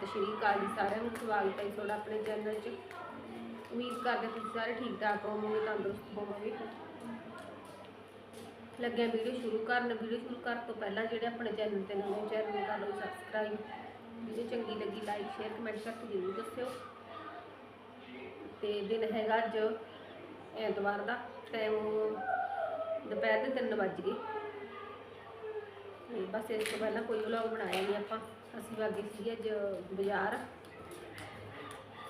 ਸਤਿ ਸ਼੍ਰੀ ਅਕਾਲ ਜੀ ਸਾਰਿਆਂ ਨੂੰ, ਸਵਾਗਤ ਹੈ ਤੁਹਾਡਾ ਆਪਣੇ ਚੈਨਲ 'ਚ। ਉਮੀਦ ਕਰਦੇ ਤੁਸੀਂ ਸਾਰੇ ਠੀਕ ਠਾਕ ਹੋਵੋਗੇ, ਤੰਦਰੁਸਤ ਹੋਵੋਗੇ। ਲੱਗਿਆ ਵੀਡੀਓ ਸ਼ੁਰੂ ਕਰਨ। ਵੀਡੀਓ ਸ਼ੁਰੂ ਕਰਨ ਤੋਂ ਪਹਿਲਾਂ ਜਿਹੜੇ ਆਪਣੇ ਚੈਨਲ ਤੇ ਨਵੇਂ ਚੈਨਲ ਨੂੰ ਕਰ ਲਓ ਸਬਸਕ੍ਰਾਈਬ ਵੀਡੀਓ ਚੰਗੀ ਲੱਗੀ ਲਾਈਕ ਸ਼ੇਅਰ ਕਮੈਂਟ ਕਰਕੇ ਜ਼ਰੂਰ ਦੱਸਿਓ। ਤੇ ਦਿਨ ਹੈਗਾ ਅੱਜ ਐਤਵਾਰ ਦਾ ਟਾਈਮ ਦੁਪਹਿਰ ਦੇ 3 ਵੱਜ ਗਏ। ਬਸ ਇਸ ਤੋਂ ਪਹਿਲਾਂ ਕੋਈ ਵਲੌਗ ਬਣਾਇਆ ਨਹੀਂ ਆਪਾਂ। ਅਸੀਂ ਵਾਗੇ ਸੀਗੇ ਅੱਜ ਬਾਜ਼ਾਰ।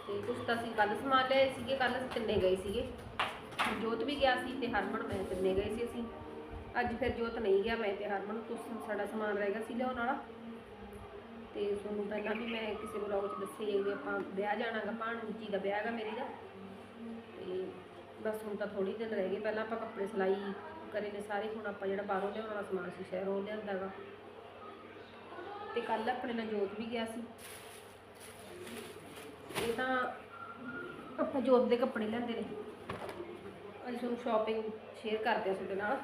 ਤੇ ਕੁਛ ਤਾਂ ਅਸੀਂ ਕੱਲ ਸਮਾਨ ਲਏ ਸੀਗੇ ਕੱਲ ਅਸੀਂ ਤਿੰਨੇ ਗਏ ਸੀਗੇ। ਜੋਤ ਵੀ ਗਿਆ ਸੀ ਤੇ ਹਰਮਨ ਮੈਂ ਤਿੰਨੇ ਗਏ ਸੀ ਅਸੀਂ। ਅੱਜ ਫਿਰ ਜੋਤ ਨਹੀਂ ਗਿਆ ਮੈਂ ਤੇ ਹਰਮਨ, ਕੁਛ ਸਾਡਾ ਸਮਾਨ ਰਹਿ ਗਿਆ ਸੀ ਲਿਆਉਣ ਵਾਲਾ। ਤੇ ਤੁਹਾਨੂੰ ਪਹਿਲਾਂ ਵੀ ਮੈਂ ਕਿਸੇ ਵਲੌਗ 'ਚ ਦੱਸਿਆ ਹੀ ਵੀ ਆਪਾਂ ਵਿਆਹ ਜਾਣਾਗਾ, ਭਾਣਜੀ ਦਾ ਵਿਆਹ ਹੈਗਾ ਮੇਰੇ ਦਾ। ਤੇ ਬਸ ਹੁਣ ਤਾਂ ਥੋੜੀ ਦਿਨ ਰਹਿ ਗਏ, ਪਹਿਲਾਂ ਆਪਾਂ ਕੱਪੜੇ ਸਿਲਾਈ ਕਰੇ ਨੇ ਸਾਰੇ, ਹੁਣ ਆਪਾਂ ਜਿਹੜਾ ਬਾਹਰੋਂ ਲਿਆਉਣ ਵਾਲਾ ਸਮਾਨ ਸੀ ਸ਼ਹਿਰੋਂ ਲਿਆਂਦਾ ਗਾ। ਤੇ ਕੱਲ ਆਪਣੇ ਨਾਲ ਜੋਤ ਵੀ ਗਿਆ ਸੀ। ਇਹ ਤਾਂ ਆਪਾਂ ਜੋਤ ਦੇ ਕੱਪੜੇ ਲੈਂਦੇ ਨੇ। ਅੱਜ ਤੁਹਾਨੂੰ ਸ਼ਾਪਿੰਗ ਸ਼ੇਅਰ ਕਰਦੇ ਆ ਤੁਹਾਡੇ ਨਾਲ।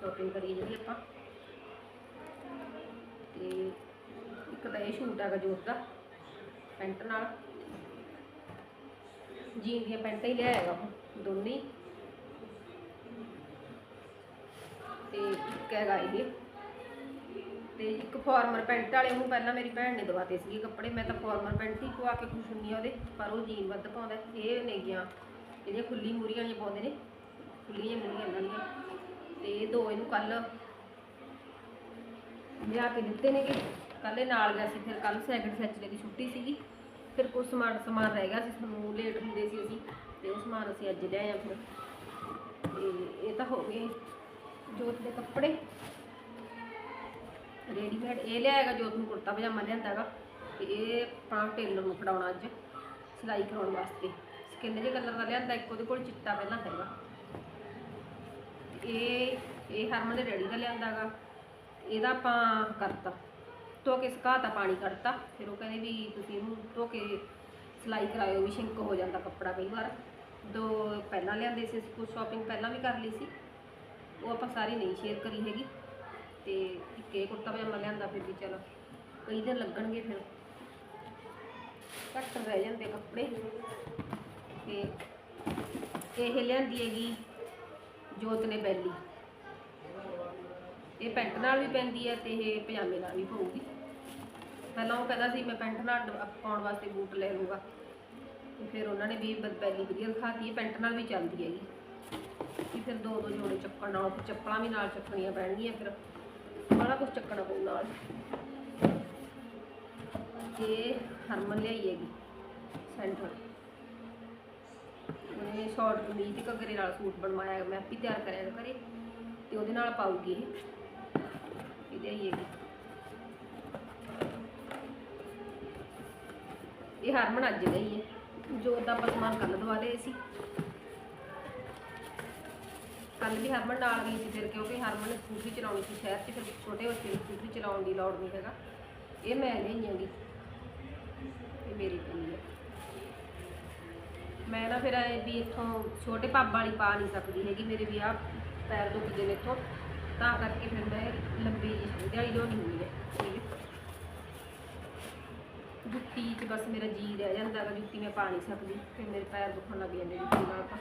ਸ਼ਾਪਿੰਗ ਕਰੀ ਜਿਹੜੀ ਆਪਾਂ। ਤੇ ਇੱਕ ਤਾਂ ਇਹ ਸ਼ੂਟ ਹੈਗਾ ਜੋਤ ਦਾ, ਪੈਂਟ ਨਾਲ। ਜੀਨ ਦੀਆਂ ਪੈਂਟਾਂ ਹੀ ਲਿਆਏਗਾ ਉਹ ਦੋਨੇ ਹੀ। ਤੇ ਇੱਕ ਹੈਗਾ ਇਹ। ਤੇ ਇੱਕ ਫਾਰਮਰ ਪੈਂਟ ਵਾਲੇ ਉਹਨੂੰ ਪਹਿਲਾਂ ਮੇਰੀ ਭੈਣ ਨੇ ਦਵਾਤੇ ਸੀਗੇ ਕੱਪੜੇ, ਮੈਂ ਤਾਂ ਫਾਰਮਰ ਪੈਂਟ ਹੀ ਪਵਾ ਕੇ ਖੁਸ਼ ਹੁੰਨੀ ਆ ਉਹਦੇ, ਪਰ ਉਹ ਜੀਨ ਵੱਧ ਪਾਉਂਦਾ ਇਹ ਨੇ ਗਿਆ। ਜਿਹੜੀਆਂ ਖੁੱਲੀ ਮੂਰੀਆਂ ਵਾਲੀਆਂ ਪਾਉਂਦੇ ਨੇ, ਖੁੱਲੀਆਂ ਮੂਰੀਆਂ ਇਹਨਾਂ ਦੀਆਂ। ਤੇ ਇਹ ਦੋ ਇਹਨੂੰ ਕੱਲ ਲਿਆ ਕੇ ਦਿੱਤੇ ਨੇਗੇ। ਕੱਲ੍ਹ ਇਹ ਨਾਲ ਗਿਆ ਸੀ, ਫਿਰ ਕੱਲ ਸੈਕਿੰਡ ਸੈਚਰੇ ਦੀ ਛੁੱਟੀ ਸੀਗੀ। ਫਿਰ ਕੁਝ ਸਮਾਨ ਸਮਾਨ ਰਹਿ ਗਿਆ ਸੀ, ਸਾਨੂੰ ਲੇਟ ਹੁੰਦੇ ਸੀ ਅਸੀਂ। ਤੇ ਉਹ ਸਮਾਨ ਅਸੀਂ ਅੱਜ ਲਿਆਏ ਆ ਫਿਰ। ਤੇ ਇਹ ਤਾਂ ਹੋ ਗਏ ਜੋਤ ਦੇ ਕੱਪੜੇ। ਰੈਡੀਮੇਡ ਇਹ ਲਿਆਏਗਾ ਜੋਤ ਨੂੰ ਕੁੜਤਾ ਪਜਾਮਾ ਲਿਆਂਦਾਗਾ ਤੇ ਇਹ ਆਪਾਂ ਟੇਲਰ ਨੂੰ ਫੜਾਉਣਾ ਅੱਜ, ਸਿਲਾਈ ਕਰਾਉਣ ਵਾਸਤੇ। ਸਕਿਨ ਦੇ ਕਲਰ ਦਾ ਲਿਆਂਦਾ, ਇੱਕ ਉਹਦੇ ਕੋਲ ਚਿੱਟਾ ਪਹਿਲਾਂ ਹੈਗਾ ਇਹ ਇਹ ਹਰਮਨ ਦੇ ਰੈਡੀ ਦਾ ਲਿਆਂਦਾ ਲਿਆਂਦਾਗਾ ਇਹਦਾ ਆਪਾਂ ਕਰਤਾ। ਧੋ ਕੇ ਸੁਕਾਤਾ ਪਾਣੀ ਕੱਢਤਾ। ਫਿਰ ਉਹ ਕਹਿੰਦੇ ਵੀ ਤੁਸੀਂ ਇਹਨੂੰ ਧੋ ਕੇ ਸਿਲਾਈ ਕਰਾਇਓ ਵੀ ਸ਼ਿੰਕ ਹੋ ਜਾਂਦਾ ਕੱਪੜਾ ਕਈ ਵਾਰ। ਦੋ ਪਹਿਲਾਂ ਲਿਆਂਦੇ ਸੀ ਅਸੀਂ ਕੁਝ ਸ਼ਾਪਿੰਗ ਪਹਿਲਾਂ ਵੀ ਕਰ ਲਈ ਸੀ। ਉਹ ਆਪਾਂ ਸਾਰੀ ਨਹੀਂ ਸ਼ੇਅਰ ਕਰੀ ਹੈਗੀ। ਤੇ ਇੱਕ ਇਹ ਕੁੜਤਾ ਪਜਾਮਾ ਲਿਆਂਦਾ ਫਿਰ ਵੀ ਚਲੋ ਕਈ ਦਿਨ ਲੱਗਣਗੇ ਫਿਰ। ਘੱਟ ਰਹਿ ਜਾਂਦੇ ਕੱਪੜੇ। ਤੇ ਇਹ ਲਿਆਂਦੀ ਹੈਗੀ ਜੋਤ ਨੇ ਬੈਲੀ। ਇਹ ਪੈਂਟ ਨਾਲ ਵੀ ਪੈਂਦੀ ਹੈ ਤੇ ਇਹ ਪਜਾਮੇ ਨਾਲ ਵੀ ਪਊਗੀ। ਪਹਿਲਾਂ ਉਹ ਕਹਿੰਦਾ ਸੀ ਮੈਂ ਪੈਂਟ ਨਾਲ ਪਾਉਣ ਵਾਸਤੇ ਬੂਟ ਲੈ ਲੂੰਗਾ ਤੇ ਫਿਰ ਉਹਨਾਂ ਨੇ ਵੀ ਬ- ਬੈਲੀ ਵਧੀਆ ਦਿਖਾਤੀ, ਇਹ ਪੈਂਟ ਨਾਲ ਵੀ ਚੱਲਦੀ ਹੈਗੀ। ਕਿ ਫਿਰ ਦੋ ਦੋ ਜੋੜੇ ਚੱਕਣ ਨਾਲ ਚੱਪਲਾਂ ਵੀ ਨਾਲ ਚੱਕਣੀਆਂ ਪੈਣਗੀਆਂ ਫਿਰ। ਬੜਾ ਕੁਝ ਚੱਕਣਾ ਪਊ ਨਾਲ। ਇਹ ਹਰਮਨ ਲਿਆਈ ਹੈਗੀ, ਸੈਂਟਰ। ਉਹਨੇ ਸ਼ਾਰਟ ਕਮੀਜ਼ ਤੇ ਘੱਗਰੇ ਨਾਲ ਸੂਟ ਬਣਵਾਇਆ ਮੈਂ ਆਪੀ ਤਿਆਰ ਕਰਿਆ ਕਰੇ ਤੇ ਉਹਦੇ ਨਾਲ ਪਾਉਗੀ ਇਹ। ਇਹ ਲਿਆਈ ਇਹ ਹਰਮਨ ਅੱਜ ਲਈ ਹੈ ਜੋ ਦਾ ਆਪਾਂ ਸਮਾਨ ਕੱਲ ਦਵਾ ਲਏ ਸੀ। ਕੱਲ ਵੀ ਹਰਮਨ ਨਾਲ ਗਈ ਸੀ ਫਿਰ ਕਿਉਂਕਿ ਹਰਮਨ ਨੇ ਸਕੂਟਰੀ ਚਲਾਉਣੀ ਸੀ ਸ਼ਹਿਰ 'ਚ, ਫਿਰ ਛੋਟੇ ਬੱਚੇ ਨੂੰ ਸਕੂਟਰੀ ਚਲਾਉਣ ਦੀ ਲੋੜ ਨਹੀਂ ਹੈਗਾ। ਇਹ ਮੈਂ ਲਈ ਆਂਗੀ ਇਹ ਮੇਰੀ ਪਈ ਹੈ ਮੈਂ ਨਾ ਫਿਰ ਇਹ ਵੀ ਇੱਥੋਂ ਛੋਟੇ ਪੱਬ ਵਾਲੀ ਪਾ ਨਹੀਂ ਸਕਦੀ ਹੈਗੀ, ਮੇਰੇ ਵੀ ਆ ਪੈਰ ਦੁਖਦੇ ਨੇ ਇੱਥੋਂ। ਤਾਂ ਕਰਕੇ ਫਿਰ ਮੈਂ ਲੰਬੀ ਜਿਹੀ ਦਿਹਾੜੀ ਲਿਆਉਣੀ ਹੁੰਦੀ ਹੈ ਜੁੱਤੀ 'ਚ ਬਸ ਮੇਰਾ ਜੀ ਰਹਿ ਜਾਂਦਾ ਗਾ ਜੁੱਤੀ ਮੈਂ ਪਾ ਨਹੀਂ ਸਕਦੀ। ਫਿਰ ਮੇਰੇ ਪੈਰ ਦੁਖਣ ਲੱਗ ਜਾਂਦੇ ਜੁੱਤੀ ਨਾਲ ਤਾਂ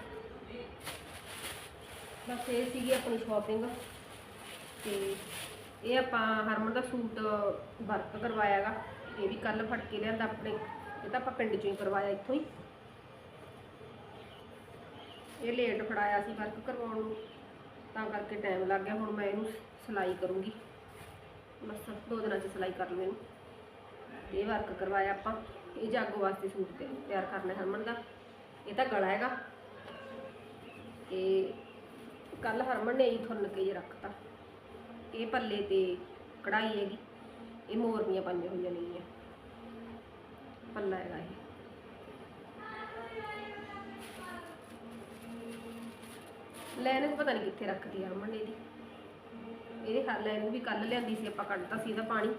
ਬਸ ਇਹ ਸੀਗੀ ਆਪਣੀ ਸ਼ਾਪਿੰਗ ਤੇ ਇਹ ਆਪਾਂ ਹਰਮਨ ਦਾ ਸੂਟ ਵਰਕ ਕਰਵਾਇਆਗਾ। ਇਹ ਵੀ ਕੱਲ ਫੜ ਕੇ ਲਿਆਂਦਾ ਆਪਣੇ। ਇਹ ਤਾਂ ਆਪਾਂ ਪਿੰਡ 'ਚੋਂ ਹੀ ਕਰਵਾਇਆ, ਇੱਥੋਂ ਹੀ। ਇਹ ਲੇਟ ਫੜਾਇਆ ਸੀ ਵਰਕ ਕਰਵਾਉਣ ਨੂੰ। ਤਾਂ ਕਰਕੇ ਟਾਈਮ ਲੱਗ ਗਿਆ, ਹੁਣ ਮੈਂ ਇਹਨੂੰ ਸਿਲਾਈ ਕਰੂੰਗੀ। ਬਸ ਦੋ ਦਿਨਾਂ 'ਚ ਸਿਲਾਈ ਕਰ ਲੂ ਇਹਨੂੰ। ਇਹ ਵਰਕ ਕਰਵਾਇਆ ਆਪਾਂ। ਇਹ ਜਾਗੋ ਵਾਸਤੇ ਸੂਟ ਤੇ ਤਿਆਰ ਕਰਨਾ ਹਰਮਨ ਦਾ। ਇਹ ਤਾਂ ਗਲਾ ਹੈਗਾ। ਇਹ ਕੱਲ ਹਰਮਨ ਨੇ ਹੀ ਥੁੰਨ ਕੇ ਜੇ ਰੱਖਤਾ। ਇਹ ਪੱਲੇ ਤੇ ਕਢਾਈ ਹੈਗੀ, ਇਹ ਮੋਰਨੀਆਂ ਪਾਈਆਂ ਹੋਈਆਂ ਨੇਗੀਆਂ ਪੱਲਾ ਹੈਗਾ ਇਹ। ਲੈਣ ਨੂੰ ਪਤਾ ਨਹੀਂ ਕਿੱਥੇ ਰੱਖਦੀ ਹਰਮਨ ਨੇ ਇਹਦੀ ਇਹ ਹਰ ਲੈਣ ਨੂੰ ਵੀ ਕੱਲ ਲਿਆਂਦੀ ਸੀ, ਆਪਾਂ ਕੱਢਤਾ ਸੀ ਇਹਦਾ ਪਾਣੀ।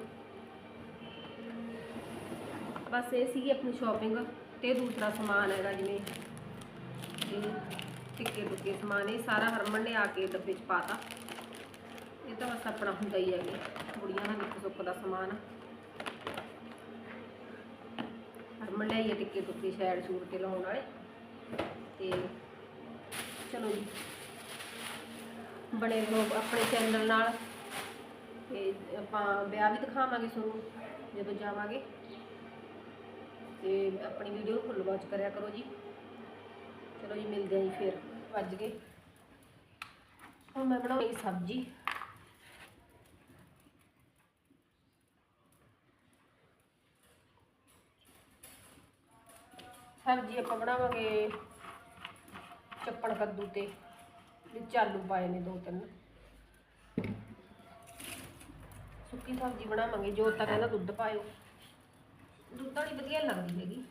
ਬਸ ਇਹ ਸੀਗੀ ਆਪਣੀ ਸ਼ਾਪਿੰਗ ਤੇ ਦੂਸਰਾ ਸਮਾਨ ਹੈਗਾ ਜਿਵੇਂ ਇਹ। ਟਿੱਕੇ ਟੁੱਕੇ ਸਮਾਨ, ਇਹ ਸਾਰਾ ਹਰਮਨ ਨੇ ਆ ਕੇ ਡੱਬੇ 'ਚ ਪਾਤਾ। ਇਹ ਤਾਂ ਬਸ ਆਪਣਾ ਹੁੰਦਾ ਹੀ ਹੈਗਾ ਕੁੜੀਆਂ ਦਾ ਨਿੱਕ ਸੁੱਕ ਦਾ ਸਮਾਨ। ਹਰਮਨ ਸਾਹਮਣੇ ਲਿਆਈਏ ਟਿੱਕੇ ਟੁੱਕੇ ਸ਼ੈਡ ਸੂਟ ਕੇ ਲਾਉਣ ਵਾਲੇ। ਤੇ ਚਲੋ ਜੀ। ਬਣੇ ਰਹੋ ਆਪਣੇ ਚੈਨਲ ਨਾਲ। ਤੇ ਆਪਾਂ ਵਿਆਹ ਵੀ ਦਿਖਾਵਾਂਗੇ ਤੁਹਾਨੂੰ ਜਦੋਂ ਜਾਵਾਂਗੇ। ਤੇ ਆਪਣੀ ਵੀਡੀਓ ਨੂੰ ਫੁੱਲ ਵਾਚ ਕਰਿਆ ਕਰੋ ਜੀ। ਚਲੋ ਜੀ, ਮਿਲਦੇ ਆਂ ਜੀ ਫਿਰ। ਵੱਜ ਗਏ। ਹੁਣ ਮੈਂ ਬਣਾਉਂਗੀ ਸਬਜ਼ੀ। ਸਬਜ਼ੀ ਆਪਾਂ ਬਣਾਵਾਂਗੇ ਚੱਪਣ ਕੱਦੂ ਤੇ, ਵਿੱਚ ਆਲੂ ਪਾਏ ਨੇ ਦੋ ਤਿੰਨ। ਸੁੱਕੀ ਸਬਜ਼ੀ ਬਣਾਵਾਂਗੇ, ਜੋ ਤਾਂ ਕਹਿੰਦਾ ਦੁੱਧ ਪਾਇਓ। ਦੁੱਧ ਵਾਲੀ ਵਧੀਆ ਲੱਗਦੀ ਹੈਗੀ।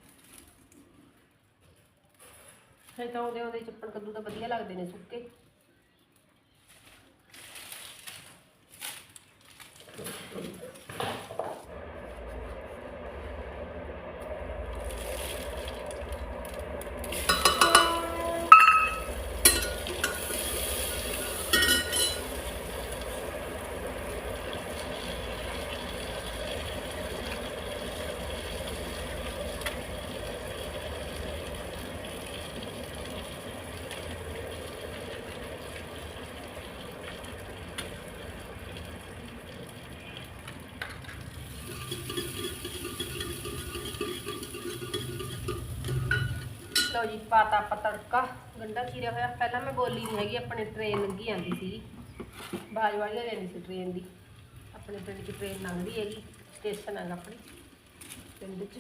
ਫਿਰ ਤਾਂ ਉਹਦੇ ਉਹਦੇ ਚੱਪਣ ਕੱਦੂ ਤਾਂ ਵਧੀਆ ਲੱਗਦੇ ਨੇ ਸੁੱਕੇ। ਲਓ ਜੀ, ਪਾਤਾ ਆਪਾਂ ਤੜਕਾ। ਗੰਡਾ ਚੀਰਿਆ ਹੋਇਆ। ਪਹਿਲਾਂ ਮੈਂ ਬੋਲੀ ਨਹੀਂ ਹੈਗੀ, ਆਪਣੇ ਟ੍ਰੇਨ ਲੱਗੀ ਜਾਂਦੀ ਸੀ ਬਾਜਵਾ ਲੈ ਲੈਣੀ ਸੀ ਟ੍ਰੇਨ ਦੀ। ਆਪਣੇ ਪਿੰਡ 'ਚ ਟ੍ਰੇਨ ਲੰਘਦੀ ਹੈਗੀ ਸਟੇਸ਼ਨ ਹੈਗਾ ਆਪਣੀ, ਪਿੰਡ 'ਚ।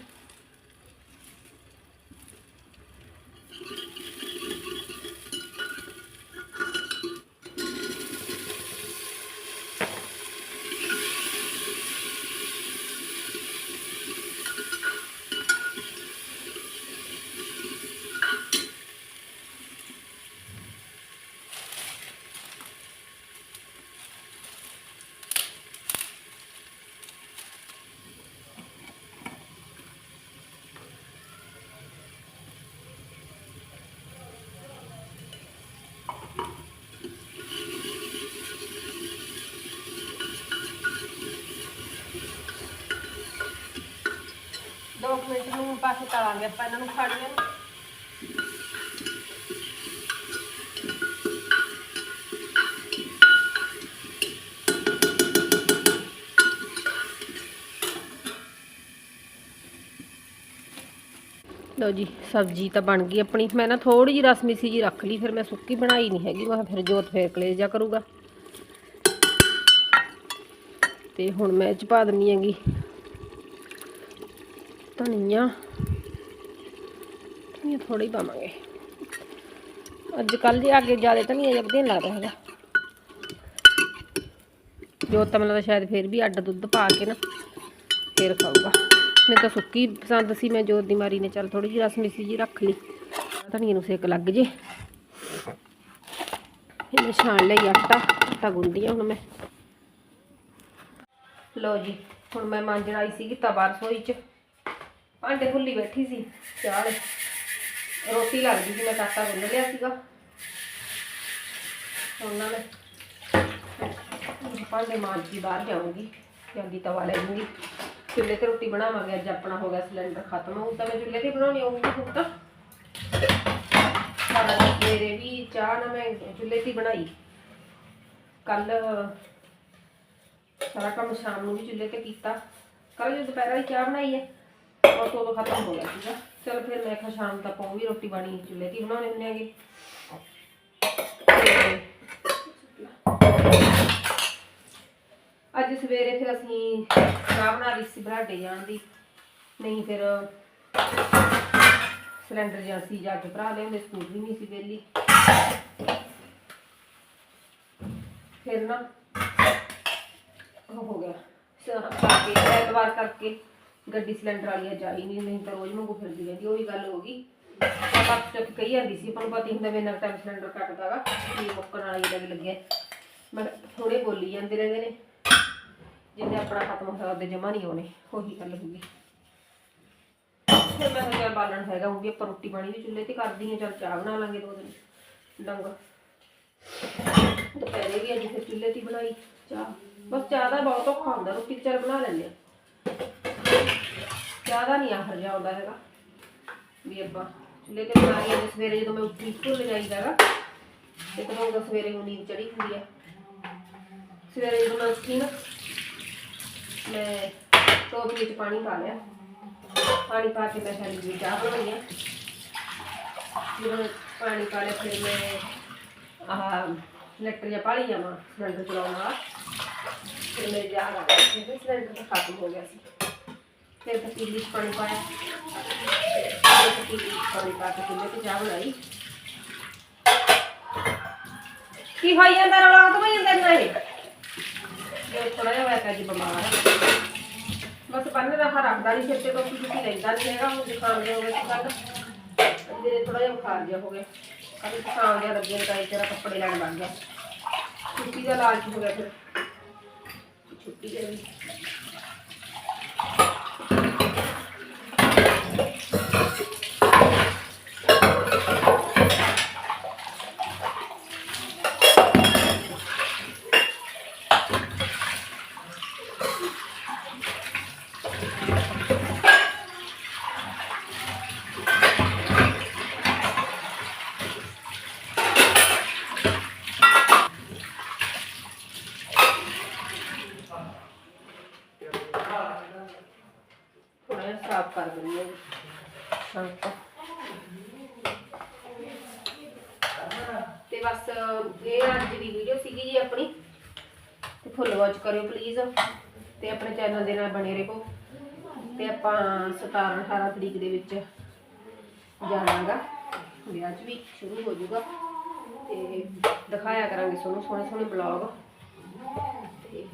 ਮਿੰਟ ਨੂੰ ਪਾ ਕੇ ਤਲਾਂਗੇ ਆਪਾਂ, ਇਹਨਾਂ ਨੂੰ ਖਾੜੀਆਂ ਨੂੰ। ਲਓ ਜੀ, ਸਬਜ਼ੀ ਤਾਂ ਬਣ ਗਈ ਆਪਣੀ। ਮੈਂ ਨਾ ਥੋੜੀ ਜਿਹੀ ਰਸਮੀ ਸੀ ਜੀ ਰੱਖ ਲਈ, ਫਿਰ ਮੈਂ ਸੁੱਕੀ ਬਣਾਈ ਨਹੀਂ ਹੈਗੀ। ਮੈਂ ਕਿਹਾ ਫਿਰ ਜੋਤ ਫੇਰ ਕਲੇਜਾ ਕਰੂਗਾ। ਤੇ ਹੁਣ ਮੈਂ ਇਹ ਚ ਪਾ ਦਿੰਨੀ ਹੈਗੀ। ਧਨੀਆ ਧਨੀਆ ਥੋੜਾ ਪਾਵਾਂਗੇ। ਅੱਜ ਕੱਲ ਜੇ ਅੱਗੇ ਜ਼ਿਆਦਾ ਧਨੀਆ ਜਿਹਾ ਵਧੀਆ ਨੀ ਲੱਗਦਾ ਹੈਗਾ। ਜੋ ਤਾਂ ਮੈਨੂੰ ਸ਼ਾਇਦ ਫੇਰ ਵੀ ਅੱਡ ਦੁੱਧ ਪਾ ਕੇ ਨਾ ਫੇਰ ਖਾਊਗਾ। ਮੈਨੂੰ ਤਾਂ ਸੁੱਕੀ ਪਸੰਦ ਸੀ, ਮੈਂ ਜੋਤ ਦੀ ਮਾਰੀ ਨੇ ਚੱਲ ਥੋੜੀ ਜਿਹੀ ਰਸ ਮਿੱਸੀ ਜੀ ਰੱਖ ਲਈ। ਧਨੀਏ ਨੂੰ ਸੇਕ ਲੱਗ ਜੇ। ਇਹਨੇ ਛਾਣ ਲਈ ਆਟਾ ਆਟਾ ਗੁੰਦੀ ਹੁਣ ਮੈਂ। ਲਓ ਜੀ, ਹੁਣ ਮੈਂ ਮਾਂਜਣ ਆਈ ਸੀਗੀ ਤਵਾ ਰਸੋਈ 'ਚ। ਭਾਂਡੇ ਭੁੱਲੀ ਬੈਠੀ ਸੀ, ਚਾਹ ਲਈ ਰੋਟੀ ਲੱਗਦੀ ਸੀ, ਮੈਂ ਤਾਂ ਆਟਾ ਗੁੰਨ ਲਿਆ ਸੀਗਾ। ਉਹਨਾਂ ਨੇ ਭਾਂਡੇ ਮਾਂਜ ਕੇ ਬਾਹਰ ਜਾਊਂਗੀ, ਜਾਂਦੀ ਤਵਾ ਲੈ ਜੂੰਗੀ। ਚੁੱਲ੍ਹੇ ਤੇ ਰੋਟੀ ਬਣਾਵਾਂਗੇ, ਅੱਜ ਆਪਣਾ ਹੋ ਗਿਆ ਸਿਲੰਡਰ ਖਤਮ। ਹੁਣ ਤਾਂ ਮੈਂ ਚੁੱਲ੍ਹੇ ਤੇ ਬਣਾਉਣੀ ਹੋਊਗੀ ਹੁਣ ਤਾਂ। ਸਾਡਾ ਤਾਂ ਵੀ ਚਾਹ ਨਾ ਮੈਂ ਚੁੱਲ੍ਹੇ ਤੇ ਬਣਾਈ। ਕੱਲ ਸਾਰਾ ਕੰਮ ਸ਼ਾਮ ਨੂੰ ਵੀ ਚੁੱਲ੍ਹੇ ਤੇ ਕੀਤਾ। ਕੱਲ ਜਦੋਂ ਦੁਪਹਿਰ ਵਾਲੀ ਚਾਹ ਬਣਾਈ ਹੈ। ਉਹ ਉਦੋਂ ਖਤਮ ਹੋ ਗਿਆ ਸੀਗਾ। ਚਲ ਫਿਰ ਮੈਂ ਕਿਹਾ ਸ਼ਾਮ ਤੱਕ ਉਹ ਵੀ ਰੋਟੀ ਪਾਣੀ ਚੁੱਲ੍ਹੇ ਤੇ ਬਣਾਉਣੇ ਹੁੰਦੇ ਹੈਗੇ। ਅੱਜ ਸਵੇਰੇ ਫਿਰ ਅਸੀਂ ਚਾਹ ਬਣਾ ਲਈ ਸੀ ਬਰਾਡੇ ਜਾਣ ਦੀ। ਨਹੀਂ ਫਿਰ ਸਿਲੰਡਰ ਏਜੰਸੀ ਜਾ ਕੇ ਭਰਾ ਲਿਆਉਂਦੇ ਸਕੂਲ ਵੀ ਨਹੀਂ ਸੀ ਵਿਹਲੀ। ਫਿਰ ਨਾ ਉਹ ਹੋ ਗਿਆ। ਸ- ਕਰਕੇ, ਐਤਵਾਰ ਕਰਕੇ ਗੱਡੀ ਸਿਲੰਡਰ ਵਾਲੀ ਅੱਜ ਆਈ ਨਹੀਂ ਨਹੀਂ ਤਾਂ ਰੋਜ਼ ਮੰਗੂ ਫਿਰਦੀ ਰਹਿੰਦੀ, ਉਹ ਵੀ ਗੱਲ ਹੋ ਗਈ। ਆਪਾਂ ਚੱਕ ਕਹੀ ਜਾਂਦੀ ਸੀ ਪਰ ਪਤਾ ਹੁੰਦਾ ਮੇਰੇ ਨਾਲ ਟਾਈਮ ਸਿਲੰਡਰ ਕੱਟਦਾਗਾ ਕੀ ਮੁੱਕਣ ਵਾਲੀ ਲੱਗ ਲੱਗਿਆ ਮੈਂ ਥੋੜੇ ਬੋਲੀ ਜਾਂਦੇ ਰਹਿੰਦੇ ਨੇ, ਜਿੰਨੇ ਆਪਣਾ ਖਤਮ ਹੋਇਆ ਉਹਦੇ ਜਮਾ ਨਹੀਂ ਹੋਣੇ ਉਹੀ ਗੱਲ ਹੋ ਗਈ। ਫਿਰ ਮੈਂ ਕਿਹਾ ਚੱਲ ਬਾਲਣ ਹੈਗਾ, ਉਹ ਵੀ ਆਪਾਂ ਰੋਟੀ ਪਾਣੀ ਵੀ ਚੁੱਲ੍ਹੇ ਤੇ ਕਰਦੀ ਹਾਂ, ਚੱਲ ਚਾਹ ਬਣਾ ਲਾਂਗੇ ਦੋ ਦਿਨ, ਡੰਗ। ਦੁਪਹਿਰੇ ਵੀ ਅੱਜ ਫਿਰ ਚੁੱਲ੍ਹੇ ਤੇ ਬਣਾਈ ਚਾਹ। ਬਸ ਚਾਹ ਦਾ ਬਹੁਤ ਔਖਾ ਹੁੰਦਾ, ਰੋਟੀ ਤਾਂ ਚੱਲ ਬਣਾ ਲੈਂਦੇ ਆ ਚਾਹ ਦਾ ਆਹਰ ਜਿਹਾ ਆਉਂਦਾ ਹੈਗਾ। ਵੀ ਅੱਬਾ, ਚੁੱਲ੍ਹੇ ਤੇ ਬਣਾ ਕੇ ਸਵੇਰੇ ਜਦੋਂ ਮੈਂ ਉੱਠੀ ਭੁੱਲ ਜਾਈਦਾ ਹੈਗਾ ਤੇ ਕਦੋਂ ਦਾ ਸਵੇਰੇ ਨੂੰ ਨੀਂਦ ਚੜੀ ਹੁੰਦੀ ਆ। ਸਵੇਰੇ ਜਦੋਂ ਮੈਂ ਉੱਠੀ ਨਾ, ਮੈਂ ਟੋਪ ਵਿੱਚ ਪਾਣੀ ਪਾ ਲਿਆ। ਪਾਣੀ ਪਾ ਕੇ ਮੈਂ ਸਾਰੀ ਜੀ ਚਾਹ ਬਣਾਈ ਆ। ਜਦੋਂ ਪਾਣੀ ਪਾ ਲਿਆ, ਫਿਰ ਮੈਂ ਆਹ ਲੈਟਰ ਜਾਂ ਪਾਲੀ ਜਾਵਾਂ ਸਿਲੰਡਰ ਚਲਾਉਣ ਵਾਲਾ। ਫਿਰ ਮੇਰੇ ਜਾ ਆ ਸਿਲੰਡਰ ਤਾਂ ਖਤਮ ਹੋ ਗਿਆ ਸੀ। ਫਿਰ ਪਤੀਲੀ 'ਚ ਪਾਣੀ ਪਾਇਆ। ਫਿਰ ਪਤੀਲੀ 'ਚ ਪਾਣੀ ਪਾ ਕੇ ਚੁੱਲ੍ਹੇ ਤੇ ਚਾਹ ਬਣਾਈ। ਕੀ ਹੋਈ ਜਾਂਦਾ? ਰੌਲਾ ਤਾਂ ਹੋਈ ਜਾਂਦਾ ਨਾ ਇਹ? ਜੇ ਥੋੜਾ ਜਿਹਾ ਵੈਸਾ ਜੀ ਬਿਮਾਰ ਹੈ ਬਸ ਪੰਨੇ ਦਾ ਰੱਖਦਾ ਨਹੀਂ ਸਿਰ ਤੇ ਕੋਈ ਕਿਸੇ ਲੈਂਦਾ ਨਹੀਂ ਹੈਗਾ, ਹੁਣ ਜ਼ੁਕਾਮ ਜਿਹਾ ਹੋ ਗਿਆ ਸੀ ਕੱਲ ਜਿਹੜੇ ਥੋੜਾ ਜਿਹਾ ਬੁਖਾਰ ਜਿਹਾ ਹੋ ਗਿਆ। ਕੱਲ ਜ਼ੁਕਾਮ ਜਿਹਾ ਲੱਗੇ ਤਾਂ ਇਹ ਤੇਰਾ ਕੱਪੜੇ ਲੈਣ ਲੱਗ ਗਿਆ। ਛੁੱਟੀ ਦਾ ਲਾਲਚ ਹੋ ਗਿਆ ਫਿਰ। ਛੁੱਟੀ ਦੇ ਵੀ ਥੋੜਾ ਜਿਹਾ ਸਾਫ਼ ਕਰ ਦਿੰਦੀ ਹਾਂ ਹਾਂ ਤੇ ਬਸ ਇਹ ਅੱਜ ਦੀ ਵੀਡੀਓ ਸੀਗੀ ਜੀ ਆਪਣੀ। ਤੇ ਫੁੱਲ ਵਾਚ ਕਰਿਓ ਪਲੀਜ਼ ਤੇ ਆਪਣੇ ਚੈਨਲ ਦੇ ਨਾਲ ਬਣੇ ਰਹੋ। ਤੇ ਆਪਾਂ 17 18 ਤਰੀਕ ਦੇ ਵਿੱਚ ਜਾਣਾਗਾ ਵਿਆਹ 'ਚ ਵੀ ਸ਼ੁਰੂ ਹੋ ਜਾਊਗਾ। ਤੇ ਦਿਖਾਇਆ ਕਰਾਂਗੇ ਸੋਹਣੇ ਸੋਹਣੇ ਸੋਹਣੇ ਬਲੌਗ ਤੇ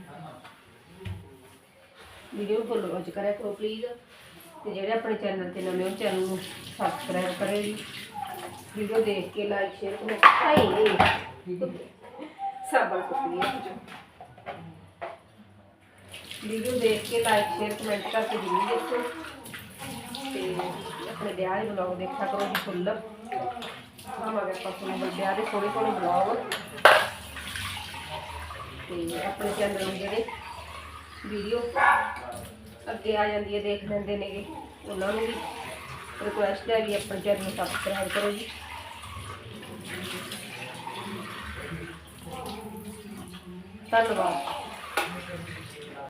ਵੀਡੀਓ ਫੁੱਲ ਵਾਚ ਕਰਿਆ ਕਰੋ ਪਲੀਜ਼ ਤੇ ਜਿਹੜੇ ਆਪਣੇ ਚੈਨਲ ਤੇ ਨਵੇਂ ਹੋ, ਚੈਨਲ ਨੂੰ ਸਬਸਕ੍ਰਾਈਬ ਕਰਿਓ ਜੀ। ਵੀਡੀਓ ਦੇਖ ਕੇ ਲਾਈਕ ਸ਼ੇਅਰ ਕਮੈਂਟ ਹਾਈ ਸਾਬਲ ਕੁੱਤੀ ਹੈ ਜੋ ਵੀਡੀਓ ਦੇਖ ਕੇ ਲਾਈਕ ਸ਼ੇਅਰ ਕਮੈਂਟ ਕਰਕੇ ਜ਼ਰੂਰ ਦੇਖੋ। ਤੇ ਆਪਣੇ ਵਿਆਹ ਦੇ ਬਲੌਗ ਦੇਖਿਆ ਕਰੋ ਜੀ ਫੁੱਲ ਆਵਾਂਗੇ ਆਪਾਂ ਤੁਹਾਨੂੰ ਵਿਆਹ ਦੇ ਸੋਹਣੇ ਸੋਹਣੇ ਬਲੌਗ ਤੇ ਆਪਣੇ ਚੈਨਲ ਨੂੰ ਜਿਹੜੇ ਵੀਡੀਓ ਅੱਗੇ ਆ ਜਾਂਦੀ ਹੈ, ਦੇਖ ਲੈਂਦੇ ਨੇਗੇ ਉਹਨਾਂ ਨੂੰ ਵੀ। ਰਿਕੁਐਸਟ ਹੈ ਵੀ ਆਪਣੇ ਚੈਨਲ ਨੂੰ ਸਬਸਕ੍ਰਾਈਬ ਕਰੋ ਜੀ। ਧੰਨਵਾਦ।